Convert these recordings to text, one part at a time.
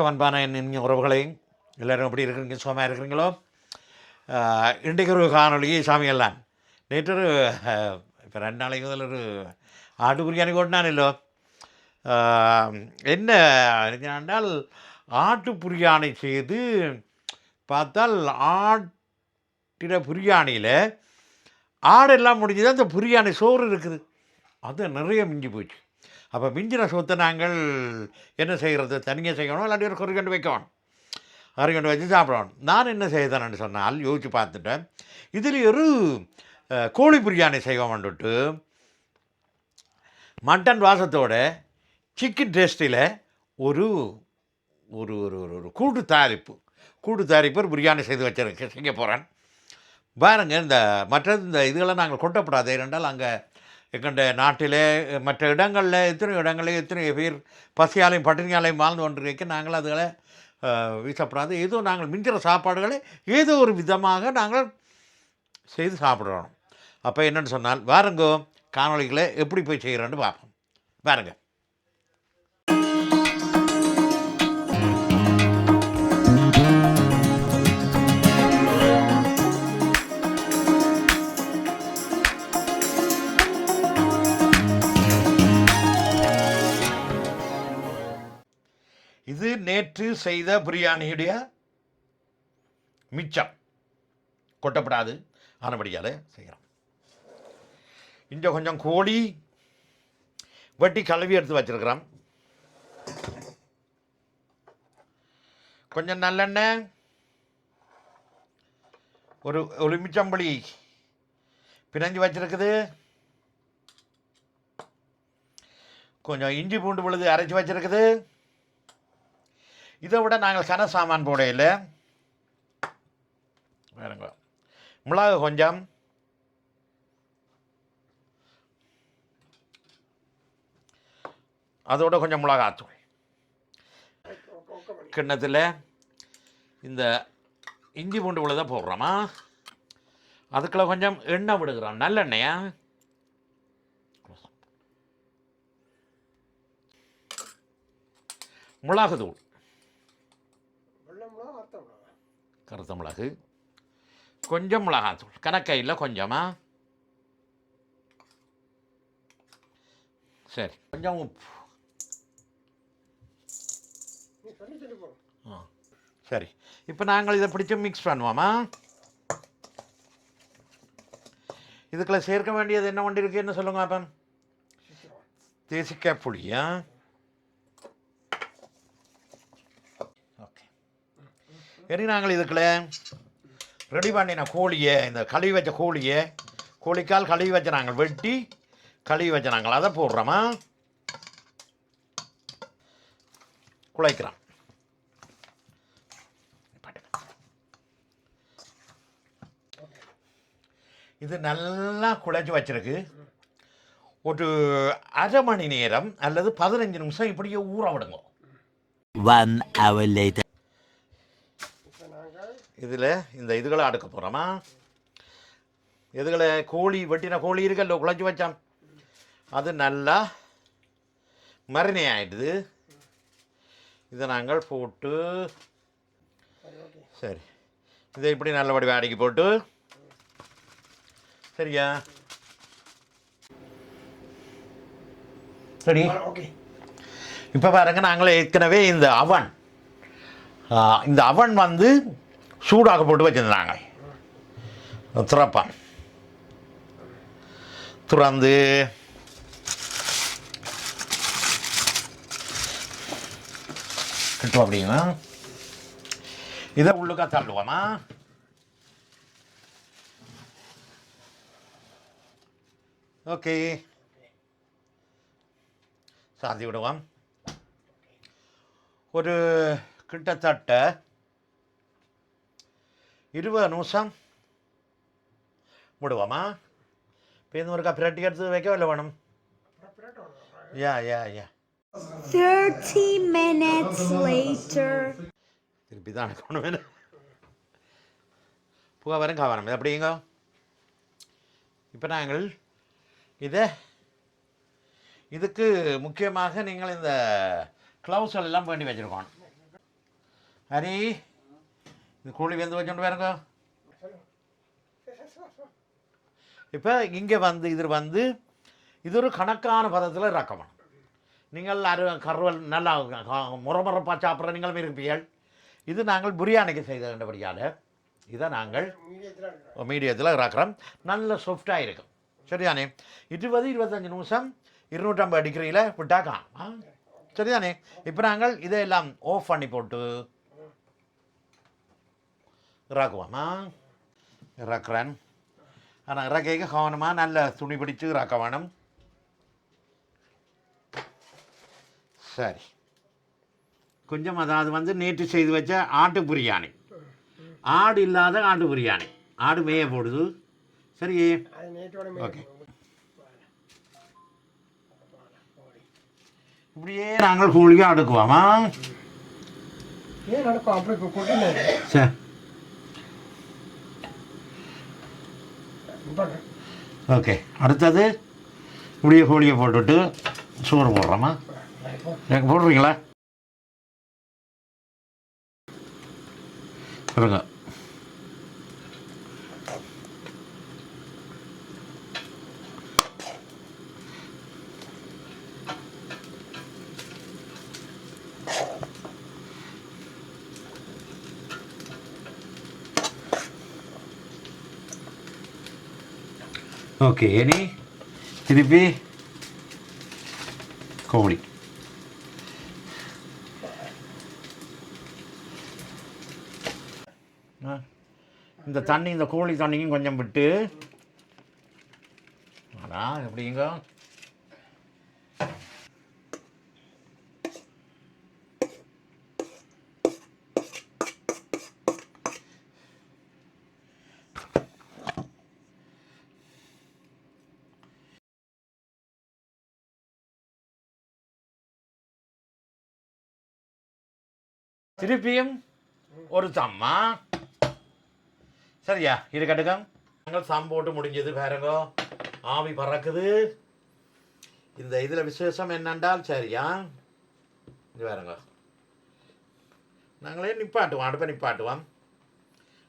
வணக்கம் அன்பான என் உறவுகளையும் எல்லோரும் எப்படி இருக்கிறீங்க? சுகமாக இருக்கிறீங்களோ? ஆஹ், இன்றைக்கு ஒரு காணொளி சாமியெல்லாம் நேற்று ஒரு இப்போ ரெண்டு நாளைக்கு முதல்ல ஒரு ஆட்டு பிரியாணி இல்லோ என்ன என்றால் ஆட்டு பிரியாணி செய்து பார்த்தால் ஆட்டிட பிரியாணியில் ஆடெல்லாம் முடிஞ்சது. அந்த பிரியாணி சோறு இருக்குது. அது நிறைய மிஞ்சி போச்சு. அப்போ மிஞ்சின சொத்தை நாங்கள் என்ன செய்கிறது தனியாக செய்யணும் இல்லாட்டி ஒரு குறிக்கண்டு வைக்கணும். அரைக்கண்டு வச்சு சாப்பிடணும். நான் என்ன செய்தேன்னு சொன்னால் யோசித்து பார்த்துட்டேன். இதில் ஒரு கோழி பிரியாணி செய்வோம் வந்துட்டு மட்டன் வாசத்தோட சிக்கன் டேஸ்ட்டில் ஒரு ஒரு ஒரு ஒரு ஒரு கூட்டு தயாரிப்பு கூட்டு தயாரிப்பு ஒரு பிரியாணி செய்து வச்சிருக்கேன் செய்ய போகிறேன் பாருங்க இந்த மற்றது இந்த இதுகளை நாங்கள் கொட்டப்படாது ஏனென்றால் அங்கே எங்கண்ட நாட்டிலே மற்ற இடங்களில் எத்தனை இடங்களில் எத்தனை பேர் பசியாலையும் பட்டினியாலையும் வாழ்ந்து கொண்டிருக்க நாங்கள் அதுகளை வீசப்படாது. ஏதோ நாங்கள் மிஞ்சிற சாப்பாடுகளை ஏதோ ஒரு விதமாக நாங்கள் செய்து சாப்பிடணும். அப்போ என்னென்னு சொன்னால் வாருங்கோ காணொளிகளை எப்படி போய் செய்கிறோன்னு பார்ப்போம். பாருங்க இது நேற்று செய்த பிரியாணியுடைய மிச்சம். கொட்டப்படாது. ஆனபடியால் செய்கிறோம். இங்கே கொஞ்சம் கோழி வெட்டி கழுவி எடுத்து வச்சிருக்கிறோம். கொஞ்சம் நல்லெண்ணெய் ஒரு எலுமிச்சம்பளி பிணைஞ்சு வச்சிருக்குது. கொஞ்சம் இஞ்சி பூண்டு விழுது அரைச்சி வச்சிருக்குது. இதை விட நாங்கள் சன சாமான் போடையில் வேறுங்க. மிளகு கொஞ்சம். அதோட கொஞ்சம் மிளகாத்தூள். கிண்ணத்தில் இந்த இஞ்சி பூண்டு விழுத போடுறோமா? அதுக்குள்ள கொஞ்சம் எண்ணெய் விடுகிறோம். நல்லெண்ணெயா? மிளகு தூள் கருத்த மிளகு கொஞ்சம் மிளகாத்தூள் கணக்கையில் கொஞ்சமா. சரி. கொஞ்சம் உப்பு. ஆ. சரி. இப்போ நாங்கள் இதை பிடிச்சி மிக்ஸ் பண்ணுவோமா? இதுக்குள்ள சேர்க்க வேண்டியது என்ன வண்டி இருக்குன்னு சொல்லுங்க அப்போ தேசிக்காய் புளியா? இனி இதுக்குள்ள? ரெடி பண்ணின கோழியை இந்த கழுவி வச்ச கோழியை கோழிக்கால் கழுவி வச்ச நாங்கள் வெட்டி கழுவி வச்ச நாங்கள் அதை போடுறோமா? குழைக்கிறோம் இது நல்லா குழைச்சி வச்சிருக்கு. ஒரு அரை மணி நேரம் அல்லது பதினஞ்சு நிமிஷம் இப்படியே ஊற விடுங்க. One hour later. இதில் இந்த இதுகளை அடுக்க போகிறோமா இதுகளை கோழி வெட்டின கோழி இருக்கல்லோ குழச்சி வச்சான் அது நல்லா மரினை ஆயிடுது. இதை நாங்கள் போட்டு சரி. இதை இப்படி நல்லபடி அடக்கி போட்டு சரியா? சரி ஓகே. இப்போ பாருங்க நாங்கள் ஏற்கனவே இந்த அவன் இந்த அவன் வந்து சூடாக போட்டு வச்சுருந்தாங்க. திறப்பான் துறந்து. கிட்டும் அப்படிங்களா இதை உள்ளுக்கா தள்ளுவோமா? ஓகே. சாதி விடுவோம். ஒரு கிட்டத்தட்ட இருபது நிமிஷம். விடுவோமா இப்போ இந்த ஒரு பிரட்டி எடுத்து வைக்க இல்லை வேணும்? யா யா யா. 30 minutes later. திருப்பி தான் கொண்டு வேணும். புகை வரும் காவரம் இது அப்படிங்க இப்போ நாங்கள் இதை இதுக்கு முக்கியமாக நீங்கள் இந்த க்ளவுஸ் எல்லாம் வேண்டி வச்சுருக்கோம் ஹரி இந்த கூலி வெந்து வச்சுட்டு பாருங்க. இப்போ இங்கே வந்து இது வந்து இது ஒரு கணக்கான பதத்தில் இறக்கணும். நீங்கள் அரு கருவல் நல்லா முறமுறப்பாக சாப்பிட்ற நீங்களும் இருப்பீர்கள் இது நாங்கள் பிரியாணிக்கு செய்த கண்டபடியால் இதை நாங்கள் மீடியத்தில் இருக்கிறேன் இறக்குறோம். நல்ல சாஃப்டாக இருக்கும். சரிதானே? இருபது இருபத்தஞ்சு நிமிஷம் இருநூற்றம்பது டிகிரியில் விட்டா காணும். சரிதானே? இப்போ நாங்கள் இதையெல்லாம் ஆஃப் பண்ணி போட்டு இறக்குவோமா இறக்குறேன். ஆனால் இறக்கைக்கு கவனமாக நல்ல துணி பிடிச்சு இறக்க வேணும். சரி. கொஞ்சம் அதாவது வந்து நேற்று செய்து வச்ச ஆட்டு பிரியாணி. ஆடு இல்லாத ஆட்டு பிரியாணி. ஆடு மேய போடுது. சரி. ஓகே. இப்படியே நாங்கள் கூலிக்கு அடுக்குவோமா? சரி ஓகே அடுத்தது இப்படியே கோழியை போட்டுவிட்டு சோறு போடுறோமா? எனக்கு போடுறீங்களா? சொல்லுங்க. ஓகே இனி திருப்பி கோழி ஆ, இந்த தண்ணி இந்த கோழி தண்ணியும் கொஞ்சம் விட்டு. ஆனால் எப்படிங்க? திருப்பியும் ஒரு சம்மா சரியா இது கட்டுக்கம் நாங்கள் சாம் போட்டு முடிஞ்சது பாருங்க. ஆவி பறக்குது. இந்த இதில் விசேஷம் என்னென்றால் சரியா? இது பாருங்க. நாங்களே நிப்பாட்டுவோம் அடுப்பை நிப்பாட்டுவோம்.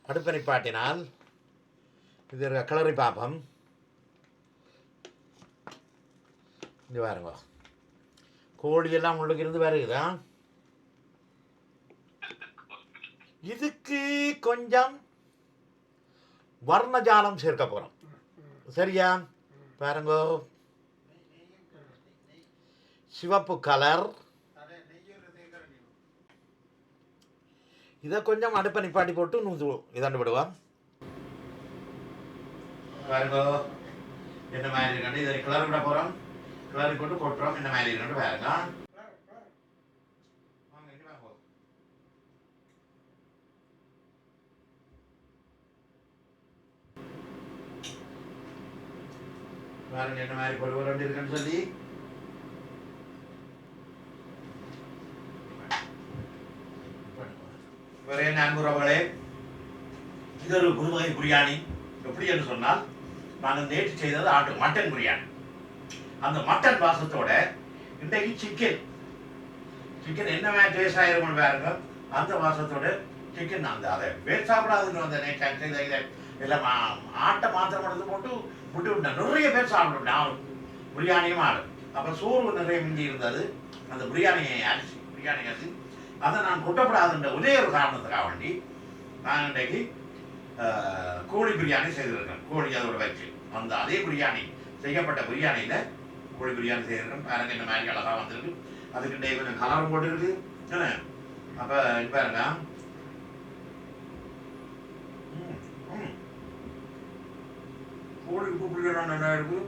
அடுப்பை நிப்பாட்டினால் இது இருக்க கிளறி பார்ப்போம் இது பாருங்க. கோழியெல்லாம் உள்ளுக்கு இருந்து வருகுதான் இதுக்கு கொஞ்சம் வர்ணஜாலம் சேர்க்க போகிறோம் சரியா? பாருங்க. சிவப்பு கலர். இதை கொஞ்சம் அடுப்பை நிப்பாட்டி போட்டு நூந்து இதாண்டு விடுவோம் பாருங்க. என்ன மாதிரி இருக்கணும் இதை கிளறி விட போகிறோம் கிளறி போட்டு கொட்டுறோம். என்ன மாதிரி இருக்கணும் பாருங்க. பாருங்க என்ன மாதிரி பொருள் ரெண்டு இருக்குன்னு சொல்லி. ஒரே நண்புறவுகளே இது ஒரு புதுவகை பிரியாணி. எப்படி என்று சொன்னால் நாங்கள் நேற்று செய்தது ஆட்டு மட்டன் பிரியாணி. அந்த மட்டன் வாசத்தோட இன்றைக்கு சிக்கன் சிக்கன் என்ன மாதிரி டேஸ்ட் ஆயிருக்கும் பாருங்க. அந்த வாசத்தோட சிக்கன் அந்த அதை வேஸ்ட் சாப்பிடாதுன்னு அந்த நேற்று செய்த இதை எல்லாம் ஆட்டை மாத்திரம் எடுத்து போட்டு விட்டு விட்டேன் நிறைய பேர் சாப்பிட்டு நான் பிரியாணியும் ஆடு அப்போ சோறு நிறைய மிஞ்சி இருந்தது. அந்த பிரியாணியை அரிசி பிரியாணி அரிசி. அதை நான் கொட்டப்படாதுன்ற ஒரே ஒரு காரணத்துக்காக வேண்டி நான் இன்றைக்கு கோழி பிரியாணி செய்திருக்கேன் கோழி அதோட வச்சு அந்த அதே பிரியாணி செய்யப்பட்ட பிரியாணியில் கோழி பிரியாணி செய்திருக்கேன் பாருங்க இந்த மாதிரி அழகாக வந்திருக்கு. அதுக்கு இன்றைக்கு கொஞ்சம் கலரும் போட்டுருக்கு என்ன? அப்போ பாருங்க ம், ம். உப்பு பிரியாணி நல்லா இருக்கு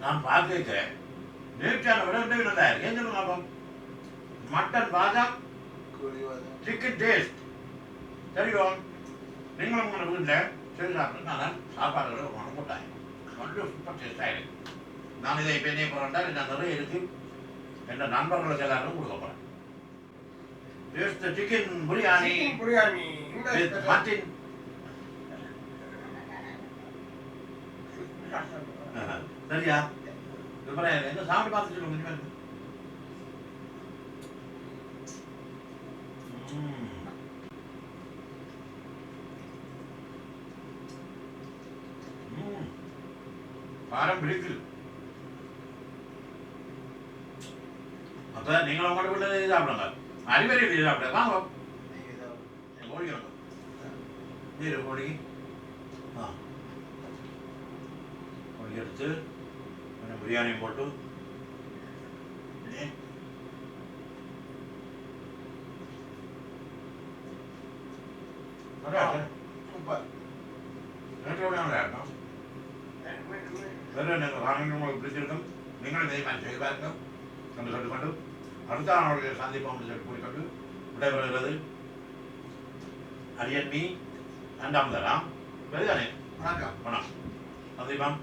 நான் பார்த்துருக்கேன் நேற்றான விட நல்லா இருக்கு சொல்லுங்க பாப்போம் மட்டன் பாதம் சிக்கன் டேஸ்ட் தெரியும் நீங்களும் உங்களை வீட்டில் சரி சாப்பிட்டு நான் சாப்பாடு உணவு போட்டாங்க. வந்து சூப்பர் டேஸ்டாக இருக்கு நான் இதை இப்போ என்ன நான் நிறைய இருக்கு. என் நண்பர்களுக்கு எல்லாரும் கொடுக்க போகிறேன் Here's the chicken biryani. With mutton. சரியா? என்ன சாப்பிட்டு பார்த்து சொல்லுங்க கொஞ்சம். காரம் பிடிக்குது. அப்ப நீங்களும் உங்களோட வீட்டில் சாப்பிடுங்க அறிவரை வீடு சாப்பிட வாங்க ஓடிக்கிறோங்க நீர் ஓடி ஆ ஓடி எடுத்து கொஞ்சம் பிரியாணியும் போட்டு ஏ. நல்லா இருக்கு. நேற்று விட நல்லா இருக்கும். வேறு அடுத்த அவர்களை சந்திப்போம் என்று கூறிக்கொண்டு விடைபெறுகிறது. அரியன் மீ அண்டாம் தராம் வெளிதானே வணக்கம். வணக்கம். சந்திப்போம்.